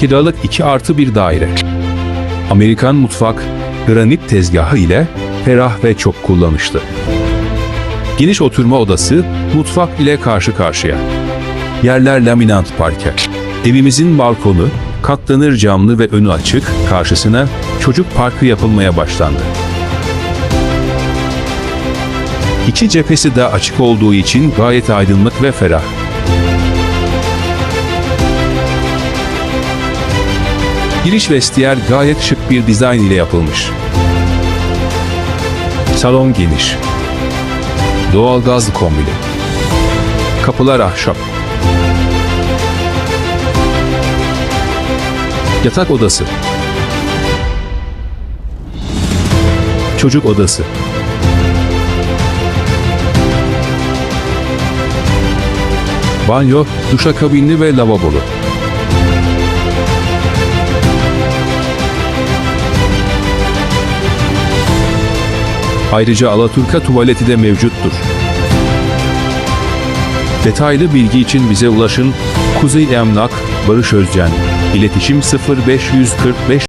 kiralık 2 artı bir daire. Amerikan mutfak, granit tezgahı ile ferah ve çok kullanışlı. Geniş oturma odası, mutfak ile karşı karşıya. Yerler laminant parke. Evimizin balkonu, katlanır camlı ve önü açık, karşısına çocuk parkı yapılmaya başlandı. İki cephesi de açık olduğu için gayet aydınlık ve ferah. Giriş vestiyer gayet şık bir dizayn ile yapılmış. Salon geniş. Doğalgaz kombili. Kapılar ahşap. Yatak odası. Çocuk odası. Banyo, duşakabinli ve lavabolu. Ayrıca Alaturka tuvaleti de mevcuttur. Detaylı bilgi için bize ulaşın. Kuzey Emlak, Barış Özcan. İletişim 0545